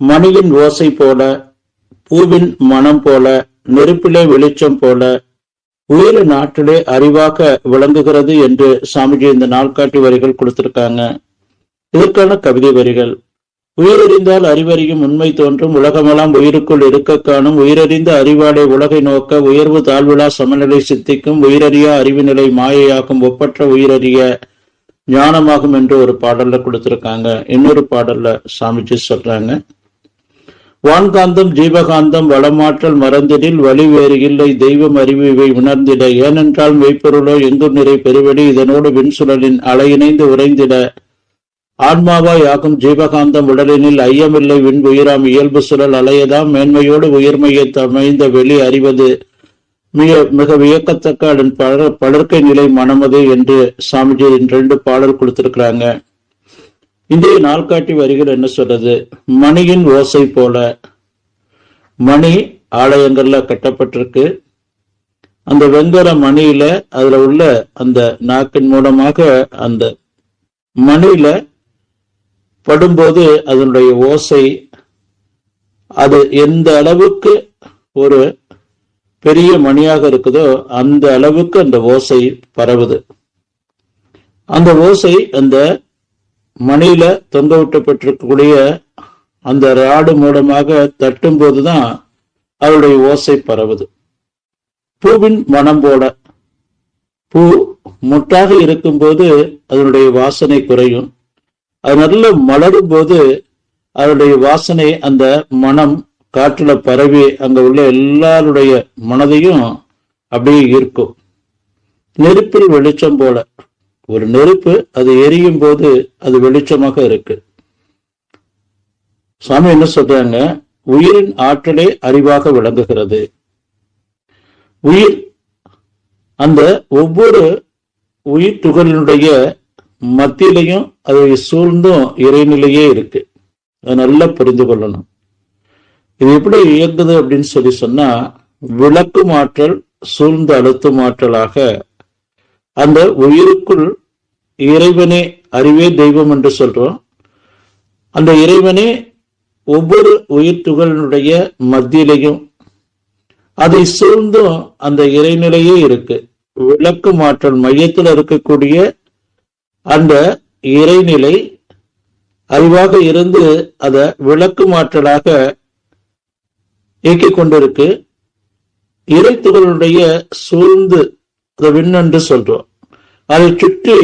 மணியின் ஓசை போல பூவின் மனம் போல நெருப்பிலே வெளிச்சம் போல உயிர நாட்டிலே அறிவாக விளங்குகிறது என்று சாமிஜி இந்த நாள்காட்டி வரிகள் கொடுத்திருக்காங்க. இதற்கான கவிதை வரிகள். உயிரறிந்தால் அறிவறியும் உண்மை தோன்றும் உலகமெல்லாம் உயிருக்குள் இருக்க காணும் உயிரறிந்த அறிவாடை உலகை நோக்க உயர்வு தாழ்விழா சமநிலை சித்திக்கும் உயிரறியா அறிவு நிலை மாயையாகும் ஒப்பற்ற உயிரறிய ஞானமாகும் என்று ஒரு பாடல்ல கொடுத்திருக்காங்க. இன்னொரு பாடல்ல சாமிஜி சொல்றாங்க. வான்காந்தம் ஜீவகாந்தம் வளமாற்றல் மறந்திடில் வழி வேறு இல்லை தெய்வம் அறிவு இவை உணர்ந்திட. ஏனென்றால் மெய்ப்பொருளோ எங்கும் நிறை பெருவெளி இதனோடு விண்சுழலின் அலையிணைந்து உறைந்திட. ஆன்மாவாய் ஆகும் ஜீவகாந்தம் உடலினில் ஐயமில்லை விண் உயிராம் இயல்பு சுழல் அலையதாம் மேன்மையோடு உயிர்மையை அமைந்த வெளி அறிவது. மிக மிக வியக்கத்தக்க அதன் பலர் பலர்க்கை நிலை மனமது என்று சாமிஜி ரெண்டு பாடல் கொடுத்திருக்கிறாங்க. இன்றைய நாள்காட்டி வரிகள் என்ன சொல்றது? மணியின் ஓசை போல. மணி ஆலயங்கள்ல கட்டப்பட்டிருக்கு. அந்த வெங்கல மணியில அதுல உள்ள அந்த நாக்கின் மூலமாக அந்த மணியில படும்போது அதனுடைய ஓசை அது எந்த அளவுக்கு ஒரு பெரிய மணியாக இருக்குதோ அந்த அளவுக்கு அந்த ஓசை பரவுது. அந்த ஓசை அந்த மணியில தொங்க விட்டப்பட்டிருக்கக்கூடிய அந்த ராடு மூலமாக தட்டும் போதுதான் அவருடைய ஓசை பரவுது. பூவின் மனம் போல. பூ முட்டாக இருக்கும்போது அதனுடைய வாசனை குறையும். அது நல்ல மலரும் போது அதனுடைய வாசனை அந்த மனம் காற்றுல பரவி அங்க உள்ள எல்லாருடைய மனதையும் அப்படியே ஈர்க்கும். நெருப்பில் வெளிச்சம் போல. ஒரு நெருப்பு அது எரியும் போது அது வெளிச்சமாக இருக்கு. சுவாமி என்ன சொல்றாங்க? உயிரின் ஆற்றலே அறிவாக விளங்குகிறது. உயிர் அந்த ஒவ்வொரு உயிர் துகளினுடைய மத்தியிலையும் அதை சூழ்ந்தும் இறைநிலையே இருக்கு. அதை நல்லா புரிந்து கொள்ளணும். இது எப்படி இயங்குது அப்படின்னு சொல்லி சொன்னா விளக்கும் ஆற்றல் சூழ்ந்து அழுத்தும் ஆற்றலாக அந்த உயிருக்குள் இறைவனே அறிவே தெய்வம் என்று சொல்றோம். அந்த இறைவனே ஒவ்வொரு உயிர் துகளினுடைய மத்தியிலையும் அதை சூழ்ந்தும் அந்த இறைநிலையே இருக்கு. விளக்கு மாற்றல் மையத்தில் இருக்கக்கூடிய அந்த இறைநிலை அறிவாக இருந்து அத விளக்கு மாற்றலாக இயக்கிக் கொண்டிருக்கு. இறைத்துகளுடைய சூழ்ந்து அதை விண்ணென்று சொல்றோம். அதை சுற்றி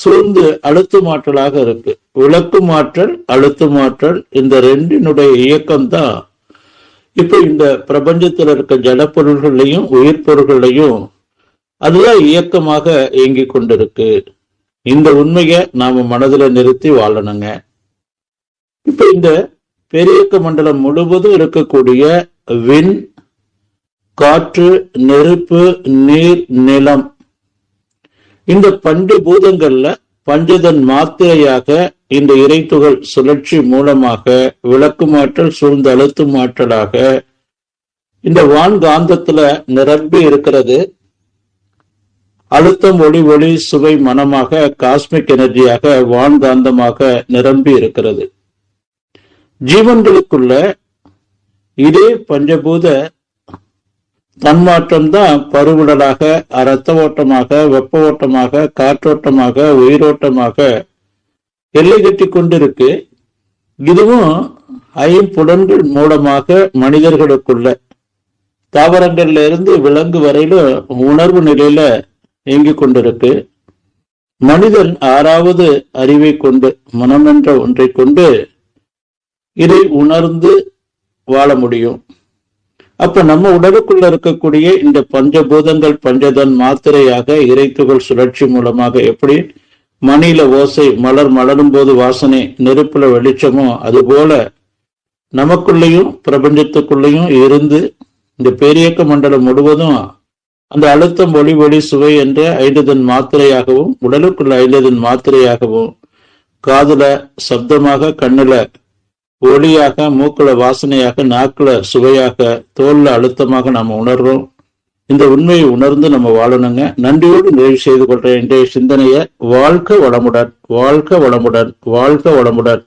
சூழ்ந்து அழுத்து மாற்றலாக இருக்கு. விளக்கு மாற்றல் அழுத்து மாற்றல் இந்த ரெண்டினுடைய இயக்கம் தான் இப்ப இந்த பிரபஞ்சத்தில் இருக்க ஜடப்பொருள்களையும் உயிர் பொருள்களையும் அதுதான் இயக்கமாக இயங்கிக் கொண்டிருக்கு. இந்த உண்மையை நாம மனதுல நிறுத்தி வாழணுங்க. இப்ப இந்த பெரியக்க மண்டலம் முழுவதும் இருக்கக்கூடிய விண் காற்று நெருப்பு நீர் நிலம் இந்த பஞ்ச பூதங்கள்ல பஞ்சதன் மாத்திரையாக இந்த இறைத்துகள் சுழற்சி மூலமாக விளக்குமாற்றல் சூழ்ந்த அழுத்து ஆற்றலாக இந்த வான்காந்தத்துல நிரம்பி இருக்கிறது. அழுத்தம் ஒளி ஒளி சுவை மனமாக காஸ்மிக் எனர்ஜியாக வான்காந்தமாக நிரம்பி இருக்கிறது. ஜீவன்களுக்குள்ள இதே பஞ்சபூத தன்மாற்றம் தான் பருவுடலாக இரத்த ஓட்டமாக வெப்ப ஓட்டமாக காற்றோட்டமாக உயிரோட்டமாக எல்லை கட்டி கொண்டிருக்கு. இதுவும் ஐம்புலன்கள் மூலமாக மனிதர்களுக்குள்ள. தாவரங்கள்ல இருந்து விலங்கு வரையிலும் உணர்வு நிலையில இயங்கிக் கொண்டிருக்கு. மனிதன் ஆறாவது அறிவை கொண்டு மனம் என்ற ஒன்றை கொண்டு இதை உணர்ந்து வாழ முடியும். அப்ப நம்ம உடலுக்குள்ள இருக்கக்கூடிய இந்த பஞ்சபூதங்கள் பஞ்சதன் மாத்திரையாக இறைத்துகள் சுழற்சி மூலமாக எப்படி? மணியில ஓசை மலர் மலரும் போது வாசனை நெருப்புல வெளிச்சமோ அதுபோல நமக்குள்ளேயும் பிரபஞ்சத்துக்குள்ளேயும் இருந்து இந்த பேரியக்க மண்டலம் முழுவதும் அந்த அழுத்தம் ஒளி ஒளி சுவை என்ற ஐந்ததன் மாத்திரையாகவும் உடலுக்குள்ள ஐந்ததன் மாத்திரையாகவும் காதுல சப்தமாக கண்ணுல ஒளியாக மூக்கில் வாசனையாக நாக்கில் சுவையாக தோல்ல அழுத்தமாக நாம் உணர்றோம். இந்த உண்மையை உணர்ந்து நம்ம வாழணுங்க. நன்றியோடு நிறைவு செய்து கொள்ற இன்றைய சிந்தனைய வாழ்க வளமுடன் வாழ்க வளமுடன் வாழ்க வளமுடன்.